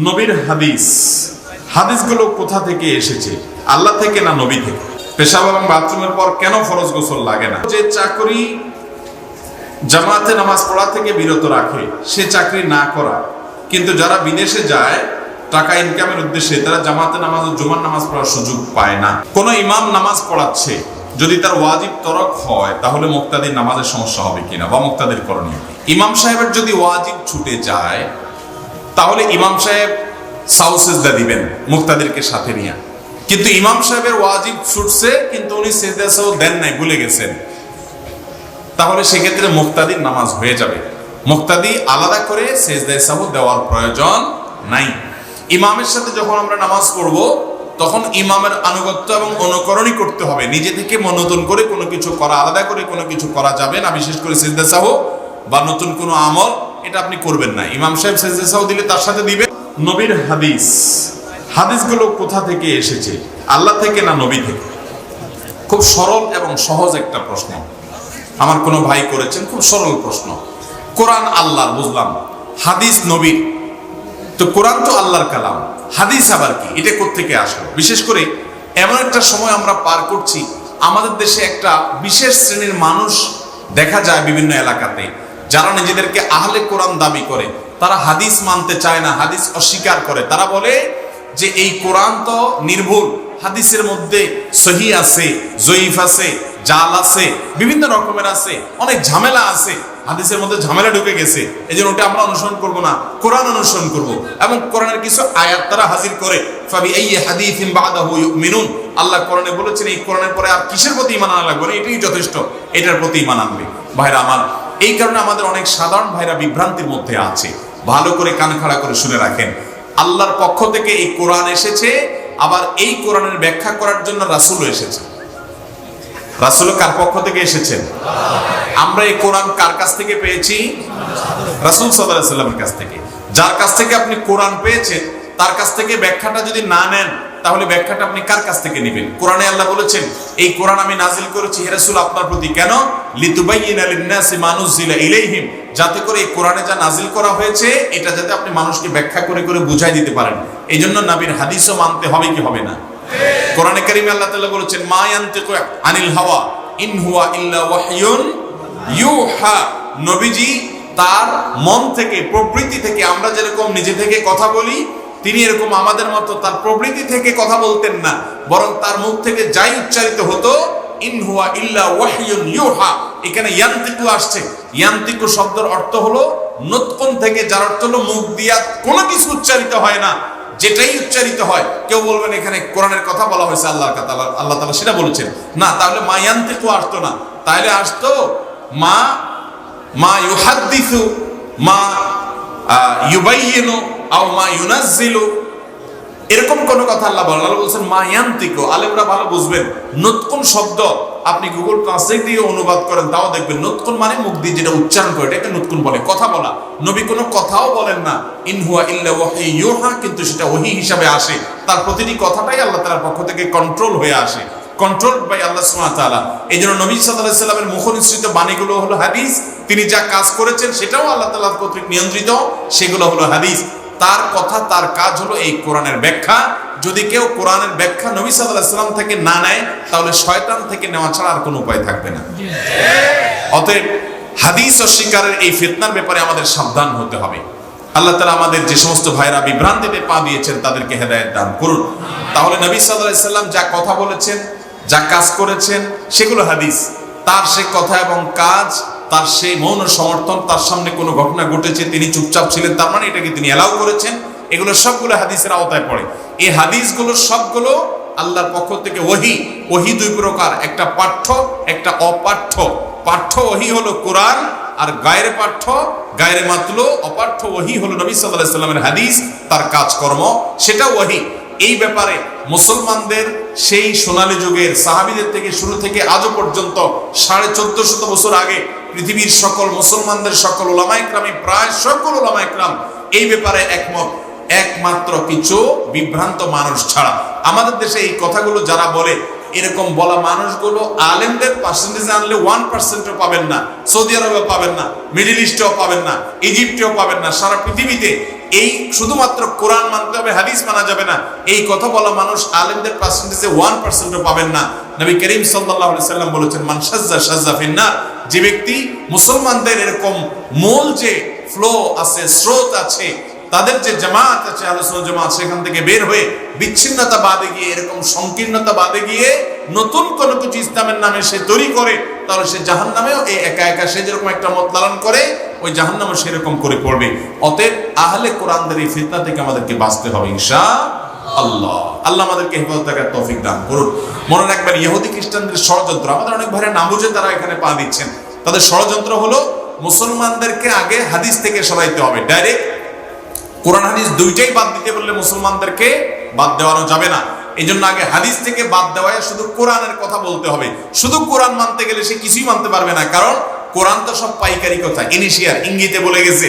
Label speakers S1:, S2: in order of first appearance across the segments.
S1: নবীর হাদিস। হাদিসগুলো কোথা থেকে এসেছে? আল্লাহ থেকে না নবী থেকে? পেশাব এবং বাথরুমের পর কেন ফরজ গোসল লাগে না? যে চাকরি জামাতে নামাজ পড়া থেকে বিরত রাখে, সে চাকরি না করা। কিন্তু যারা বিদেশে যায়, টাকা ইনকামের উদ্দেশ্যে, তারা জামাতে নামাজ ও জুমার নামাজ পড়ার সুযোগ পায় না। কোনো ইমাম নামাজ পড়াচ্ছে, যদি তার ওয়াজিব তরক হয়, তাহলে মুক্তাদির নামাজের সমস্যা হবে কিনা? বা মুক্তাদির করণীয় ইমাম সাহেবের যদি ওয়াজিব ছুটে যায় তাহলে ইমাম সাহেব সাউসেজদা দিবেন মুক্তাদেরকে সাথে নিয়ে। কিন্তু ইমাম সাহেবের ওয়াজিব ছুটছে, কিন্তু উনি সেজদা সাহ দেন নাই, ভুলে গেছেন। তাহলে সেক্ষেত্রে মুক্তাদির নামাজ হয়ে যাবে। মুক্তাদি আলাদা করে সেজদায় সাহু দেওয়ার প্রয়োজন নাই। ইমামের সাথে যখন আমরা নামাজ পড়ব, তখন ইমামের আনুগত্য এবং অনুকরণই করতে হবে। নিজে থেকে নতুন করে কোনো কিছু করা, আলাদা করে কোনো কিছু করা যাবে না, বিশেষ করে সেজদা সাহ বা নতুন কোনো আমল এটা আপনি করবেন না। ইমাম সাহেব সেজদা সাহ দিলে তার সাথে দিবে নবীর হাদিস। হাদিসগুলো কোথা থেকে এসেছে? আল্লাহ থেকে না নবী থেকে? খুব সরল এবং সহজ একটা প্রশ্ন। আমার কোনো ভাই করেছেন, খুব সরল প্রশ্ন। কোরআন আল্লাহর, বুঝলাম। হাদিস নবীর। তো কোরআন তো আল্লাহর কালাম। হাদিস আবার কি? এটা কোত্থেকে আসলো? বিশেষ করে এমন একটা সময় আমরা পার করছি, আমাদের দেশে একটা বিশেষ শ্রেণির মানুষ দেখা যায় বিভিন্ন এলাকাতে। যারা নিজেদেরকে আহলে কোরআন দাবি করে, তারা হাদিস মানতে চায় না, হাদিস অস্বীকার করে। তারা বলে যে এই কোরআন তো নির্ভুল, হাদিসের মধ্যে সহি আছে, জয়ীফ আছে, জাল আছে, বিভিন্ন রকমের আছে, অনেক ঝামেলা আছে, হাদিসের মধ্যে ঝামেলা ঢুকে গেছে এই জন্য ওটা আমরা অনুসরণ করব না, কোরআন অনুসরণ করব। এবং কোরআনের কিছু আয়াত তারা হাজির করে ফাবি এই হাদিসিন বাদাহু ইউমিনুন, আল্লাহ কোরআনে বলেছেন, এই কোরআনের পরে আর কিসের প্রতি ঈমান আনা লাগবে না? এটাই যথেষ্ট, এটার প্রতি ঈমান আনবে। ভাইরা আমার এই কারণে আমাদের অনেক সাধারণ ভাইরা বিভ্রান্তির মধ্যে আছে। ভালো করে কান খাড়া করে শুনে রাখেন। আল্লাহর পক্ষ থেকে এই কোরআন এসেছে, আবার এই কোরআনের ব্যাখ্যা করার জন্য রাসূলও এসেছে। রাসূল কার পক্ষ থেকে এসেছেন? আমরা এই কোরআন কার কাছ থেকে পেয়েছি? রাসূল সাল্লাল্লাহু সাল্লামের কাছ থেকে। যার কাছ থেকে আপনি কোরআন পেয়েছেন, তার কাছ থেকে ব্যাখ্যাটা যদি না নেন তাহলে ব্যাখ্যাটা আপনি কার কাছ থেকে নেবেন? কোরআনে আল্লাহ বলেছেন, এই কোরআন আমি নাজিল করেছি হে রাসূল আপনার প্রতি। কেন? লিতুবাইয়িনা লিন-নাসি ইলাইহিম। যাতে করে এই কোরআনে যা নাজিল করা হয়েছে, এটা যাতে আপনি মানুষকে ব্যাখ্যা করে করে বুঝাই দিতে পারেন। এই জন্য নবীর হাদিসও মানতে হবে কি হবে না? কোরআনে কারিমে আল্লাহ তাআলা বলেছেন, মা ইয়ানতিকু আনিল হাওয়া, ইন হুয়া ইল্লা ওয়াহয়ুন ইউহা। নবীজি তার মন থেকে, প্রবৃত্তি থেকে আমরা যেরকম নিজে থেকে কথা বলি তিনি এরকম আমাদের মতো তার প্রবৃত্তি থেকে কথা বলতেন না, বরং তার মুখ থেকে যাই উচ্চারিত হতো, ইন হুয়া ইল্লা ওয়াহয়ুন ইউহা। এখানে ইয়ান্তিকু আসছে। ইয়ান্তিকু শব্দের অর্থ হলো, নতকন থেকে যার অর্থ হলো মুখ দিয়া কোনো কিছু উচ্চারিত হয় না, যেটাই উচ্চারিত হয়। কেউ বলবেন, এখানে কোরআনের কথা বলা হয়েছে, আল্লাহ আল্লাহ তাআলা সেটা বলেছেন। না, তাহলে মা ইয়ান্তিকু আসতো না। তাহলে আসতো মা মা ইউহাদ্দিসু, মা ইউবাইয়িনু এরকম কোন কথা আল্লাহ আল্লাহ বলছেন আলেমরা ভালো বুঝবেন। নতুন শব্দ, আপনি গুগল ট্রান্সলেট দিয়ে অনুবাদ করেন, তাও দেখবেন নতুন মানে মুখ দিয়ে যেটা উচ্চারণ করে, এটাকে নতুন বলে। কথা বলা। নবী কোনো কথাও বলেন না। ইনহুয়া ইল্লা কিন্তু সেটা ওহি হিসাবে আসে। তার প্রতিটি কথাটাই আল্লাহ পক্ষ থেকে কন্ট্রোল হয়ে আসে। কন্ট্রোল বাই আল্লাহ এই জন্য নবী আলাইহি সাল্লামের বাণীগুলো হলো হাদিস। তিনি যা কাজ করেছেন, সেটাও আল্লাহ তাআলার কর্তৃক নিয়ন্ত্রিত। সেগুলো হলো হাদিস। তার কথা, তার কাজ হলো এই কোরআনের ব্যাখ্যা। যদি কেউ কোরআনের ব্যাখ্যা নবী সাল্লাম থেকে না নেয়, তাহলে শয়তান থেকে নেওয়া ছাড়া আর কোনো উপায় থাকবে না। অতএব হাদিস অস্বীকারের এই ফিতনার ব্যাপারে আমাদের সাবধান হতে হবে। আল্লাহ তালা আমাদের যে সমস্ত ভাইরা বিভ্রান্তিতে পা দিয়েছেন, তাদেরকে হেদায়েত দান করুন। তাহলে নবী সাল্লাম যা কথা বলেছেন, যা কাজ করেছেন, সেগুলো হাদিস। তার সে কথা এবং কাজ তার সেই মৌন সমর্থন, তার সামনে কোনো ঘটনা ঘটেছে, তিনি চুপচাপ ছিলেন, তার মানে এটাকে তিনি এলাও করেছেন। এগুলো সবগুলো হাদিসের আওতায় পড়ে। এই হাদিসগুলো সবগুলো আল্লাহর পক্ষ থেকে ওহি। ওহি দুই প্রকার, একটা পাঠ্য, একটা অপাঠ্য। পাঠ্য ওহি হলো কোরআন আর গায়ের পাঠ্য, গায়ের মাতলো, অপাঠ্য ওহি হলো নবী আলাইহি সাল্লামের হাদিস, তার কাজকর্ম। সেটা ওহি। এই ব্যাপারে মুসলমানদের সেই সোনালী যুগের সাহাবিদের থেকে শুরু থেকে আজও পর্যন্ত সাড়ে চোদ্দ শত বছর আগে পৃথিবীর সকল মুসলমানদের সকল ওলামাইকরামে প্রায় সকল ওলামাইকরাম এই ব্যাপারে একমত। একমাত্র কিছু বিভ্রান্ত মানুষ ছাড়া। আমাদের দেশে এই কথাগুলো যারা বলে, এরকম বলা মানুষগুলো আলেমদের পার্সেন্টেজ আনলে ওয়ান পার্সেন্টও পাবেন না, সৌদি আরবেও পাবেন না, মিডিল ইস্টেও পাবেন না, ইজিপ্টেও পাবেন না, সারা পৃথিবীতে এই শুধুমাত্র কোরআন মানতে হবে, হাদিস মানা যাবে না। এই কথা বলা মানুষ আলেমদের পার্সেন্টেজে ওয়ান পার্সেন্টও পাবেন না। নবী করিম সাল্লাহ সাল্লাম বলেছেন, মান সাজ্জা সাজ্জা ফিন্নার। যে ব্যক্তি মুসলমানদের এরকম মূল যে ফ্লো আছে, স্রোত আছে, তাদের যে জামাত আছে আলোচনা জামাত, সেখান থেকে বের হয়ে বিচ্ছিন্নতা বাদে গিয়ে, এরকম সংকীর্ণতা বাদে গিয়ে নতুন কোন কিছু ইসলামের নামে সে তৈরি করে, তাহলে সে জাহান নামেও এই একা একা, সে যেরকম একটা মত লালন করে, ওই জাহান নামে সেরকম করে পড়বে। অতএব আহলে কোরআনদের এই ফিতনা থেকে আমাদেরকে বাঁচতে হবে, ইনশা আল্লাহ। আল্লাহ আমাদেরকে হেফাজত থাকার তৌফিক দান করুন। মনে রাখবেন, ইহুদি খ্রিস্টানদের ষড়যন্ত্র, আমাদের অনেক ভাইরা না বুঝে তারা এখানে পা দিচ্ছেন। তাদের ষড়যন্ত্র হলো মুসলমানদেরকে আগে হাদিস থেকে সরাইতে হবে। ডাইরেক্ট কোরআন হাদিস দুইটাই বাদ দিতে বললে মুসলমানদেরকে বাদ দেওয়ানো যাবে না। এই জন্য আগে হাদিস থেকে বাদ দেওয়ায় শুধু কোরআনের কথা বলতে হবে। শুধু কোরআন মানতে গেলে সে কিছুই মানতে পারবে না, কারণ কোরআন তো সব পাইকারি কথা, ইনিশিয়ার, ইঙ্গিতে বলে গেছে।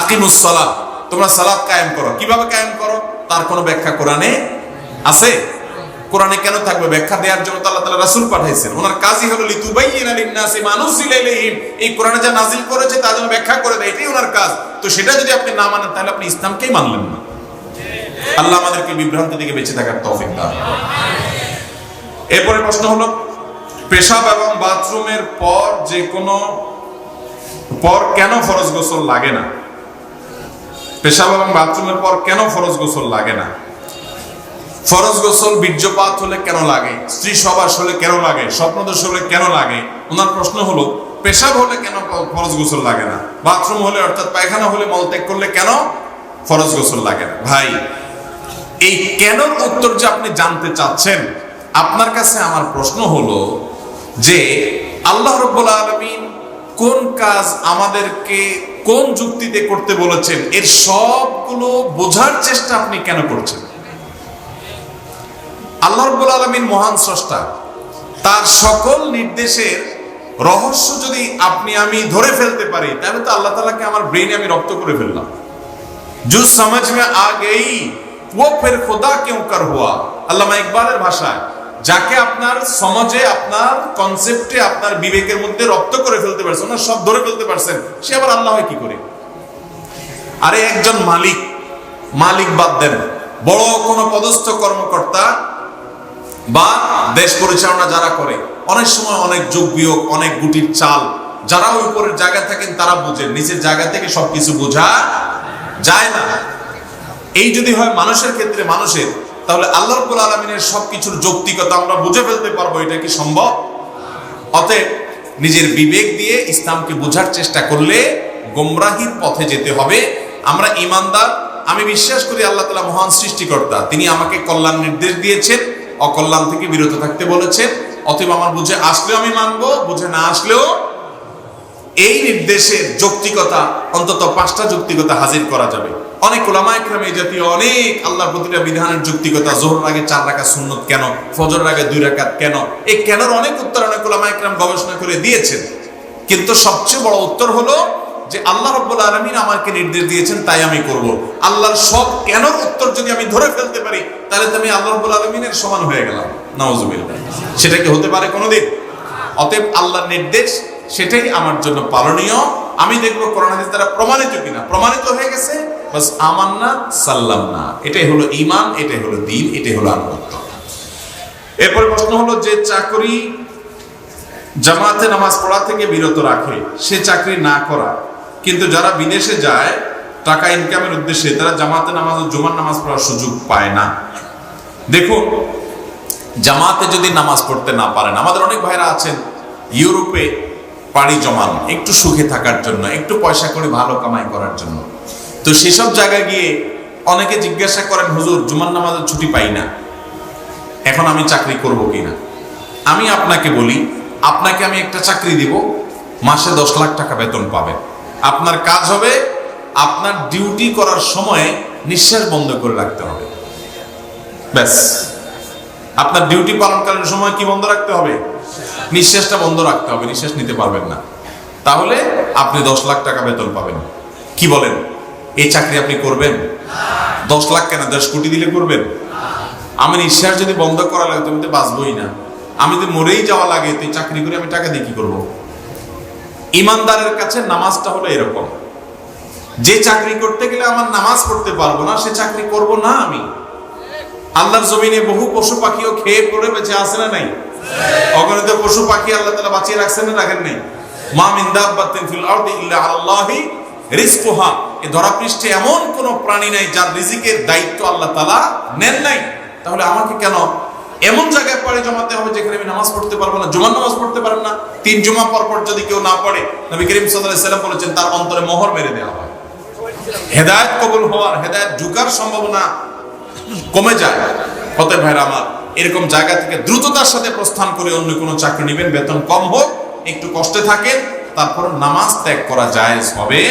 S1: আকিমুস সালাত তোমরা সালাত কায়েম করো। কীভাবে কায়েম করো? তার কোনো ব্যাখ্যা কোরআনে আছে? কোরআনে কেন থাকবে ব্যাখ্যা দেওয়ার জন্য আল্লাহ তাআলা রাসূল পাঠাইছেন। ওনার কাজই হলো লিতুবাইয়িনা লিন-নাসি মা ইলাইহিম। এই কোরআনে যা নাজিল করেছে তা যেন ব্যাখ্যা করে দেয়, এটাই ওনার কাজ। তো সেটা যদি আপনি না মানেন, তাহলে আপনি ইসলামকেই মানলেন না। আল্লাহ আমাদেরকে বিভ্রান্তি থেকে বেঁচে থাকার তৌফিক দান। এরপরে প্রশ্ন হলো, পেশাব এবং বাথরুমের পর যে কোনো, পর কেন ফরজ গোসল লাগে না? পেশাব এবং বাথরুমের পর কেন ফরজ গোসল লাগে না? ফরজ গোসল বীর্যপাত হলে কেন লাগে? স্ত্রী সবাস হলে কেন লাগে? স্বপ্নদোষ হলে কেন লাগে? ওনার প্রশ্ন হলো, পেশাব হলে কেন ফরজ গোসল লাগে না? বাথরুম হলে অর্থাৎ পায়খানা হলে মলত্যাগ করলে কেন ফরজ গোসল লাগে না? ভাই, এই কেনর উত্তর যে আপনি জানতে চাচ্ছেন, আপনার কাছে আমার প্রশ্ন হলো যে, আল্লাহ রব্বুল আলমিন কোন কাজ আমাদেরকে কোন যুক্তিতে করতে বলেছেন এর সবগুলো বোঝার চেষ্টা আপনি কেন করছেন আল্লাহ রব্বুল আলমিন মহান স্রষ্টা তার সকল নির্দেশের রহস্য যদি আপনি আমি ধরে ফেলতে পারি তাহলে তো আল্লাহ তালাকে আমার ব্রেনে আমি রপ্ত করে ফেললাম जो समझ में आ गई वो फिर खुदा क्यों कर हुआ আল্লামা ইকবালের ভাষায় যাকে আপনার সমাজে, আপনার কনসেপ্টে আপনার বিবেকের মধ্যে রপ্ত করে ফেলতে পারছেন ওনার সব ধরে ফেলতে পারছেন, সে আবার আল্লাহ হয় কি করে? আরে একজন মালিক মালিক বাদ দেন। বড় কোনো পদস্থ কর্মকর্তা বা দেশ পরিচালনা যারা করে, অনেক সময় অনেক যোগ বিয়োগ, অনেক গুটির চাল, যারা উপরের জায়গা থাকেন তারা বোঝেন নিচের জায়গা থেকে সবকিছু বোঝা যায় না। এই যদি হয় মানুষের ক্ষেত্রে মানুষের তাহলে আল্লাহ রব্বুল আলমিনের সবকিছুর যৌক্তিকতা আমরা বুঝে ফেলতে পারব, এটা কি সম্ভব? অতএব নিজের বিবেক দিয়ে ইসলামকে বোঝার চেষ্টা করলে গোমরাহির পথে যেতে হবে। আমরা ইমানদার আমি বিশ্বাস করি আল্লাহ তালা মহান সৃষ্টিকর্তা। তিনি আমাকে কল্যাণ নির্দেশ দিয়েছেন, অকল্যাণ থেকে বিরত থাকতে বলেছেন। অতএব আমার বুঝে আসলেও আমি মানবো, বুঝে না আসলেও এই নির্দেশের যৌক্তিকতা, অন্তত পাঁচটা যৌক্তিকতা হাজির করা যাবে। অনেক ওলামা একরাম এই জাতীয় অনেক আল্লাহর প্রতিটা বিধানের যৌক্তিকতা জোহর আগে চার রাখা সুন্নত কেন? ফজর আগে দুই রাকাত কেন? এই কেনর অনেক উত্তর অনেক ওলামা একরাম গবেষণা করে দিয়েছেন। কিন্তু সবচেয়ে বড় উত্তর হলো যে আল্লাহ রব্বুল আলমিন আমাকে নির্দেশ দিয়েছেন তাই আমি করব। আল্লাহর সব কেনর উত্তর যদি আমি ধরে ফেলতে পারি, তাহলে তো আমি আল্লাহ রব্বুল আলমিনের সমান হয়ে গেলাম। নওয়াজুবিল্লাহ সেটা কি হতে পারে কোনোদিন? অতএব আল্লাহর নির্দেশ সেটাই আমার জন্য পালনীয়। আমি দেখব হাদিস দ্বারা প্রমাণিত কিনা। প্রমাণিত হয়ে গেছে বাস আমার না সাল্লাম না এটাই হলো ইমান এটাই হলো দিন এটাই হলো আনুগত্য। এরপরে প্রশ্ন হলো যে চাকরি জামাতে নামাজ পড়া থেকে বিরত রাখে, সে চাকরি না করা। কিন্তু যারা বিদেশে যায়, টাকা ইনকামের উদ্দেশ্যে, তারা জামাতে নামাজ ও জুমার নামাজ পড়ার সুযোগ পায় না। দেখুন, জামাতে যদি নামাজ পড়তে না পারেন, আমাদের অনেক ভাইরা আছেন, ইউরোপে পাড়ি জমান, একটু সুখে থাকার জন্য, একটু পয়সা করে ভালো কামাই করার জন্য। তো সেসব জায়গায় গিয়ে অনেকে জিজ্ঞাসা করেন, হুজুর, জুমার নামাজের ছুটি পাই না। এখন আমি চাকরি করব কিনা? আমি আপনাকে বলি, আপনাকে আমি একটা চাকরি দিব, মাসে দশ লাখ টাকা বেতন পাবেন। আপনার কাজ হবে, আপনার ডিউটি করার সময়ে নিঃশ্বাস বন্ধ করে রাখতে হবে। ব্যাস। আপনার ডিউটি পালনকালীন সময় কি বন্ধ রাখতে হবে? নিঃশ্বাসটা বন্ধ রাখতে হবে, নিঃশ্বাস নিতে পারবেন না। তাহলে আপনি দশ লাখ টাকা বেতন পাবেন। কি বলেন? এই চাকরি আপনি করবেন? দশ লাখ কেন? দশ কোটি দিলে করবেন? আমি নিঃশ্বাস যদি বন্ধ করা লাগে, তুমি তো বাঁচবই না। আমি তো মরেই যাওয়া লাগে, তুই চাকরি করে আমি টাকা দিয়ে কি করব? ইমানদারের কাছে নামাজটা হলো এরকম। যে চাকরি করতে গেলে আমার নামাজ পড়তে পারব না, সে চাকরি করব না আমি। আল্লাহর জমিনে বহু পশু পাখিও খেয়ে পড়ে বেঁচে আসে না নাই? অগণিত পশু পাখি আল্লাহ তালা বাঁচিয়ে রাখছেন না রাখেন নাই? মা মিন দাব্বাতিন ফিল আরদি ইল্লা আলাল্লাহি রিজকুহা। এ ধরা পৃষ্ঠে এমন কোন প্রাণী নাই যার রিজিকের দায়িত্ব আল্লাহ তালা নেন নাই। তাহলে আমাকে কেন এমন জায়গায় পড়ে জমাতে হবে যেখানে আমি নামাজ পড়তে পারব না? জুমার নামাজ পড়তে পারেন না। তিন জুমা পর পর যদি কেউ না পড়ে, নবী করিম সাল্লাম বলেছেন, তার অন্তরে মোহর মেরে দেওয়া হয়। হেদায়েত কবুল হওয়ার, হেদায়ত ঢুকার সম্ভাবনা কমে যায়। হতে ভাইরা আমার, এরকম জায়গা থেকে দ্রুততার সাথে প্রস্থান করে অন্য কোনো চাকরি নেবেন, বেতন কম হোক, একটু কষ্টে থাকেন তারপর নামাজ ত্যাগ করা জায়েজ হবে।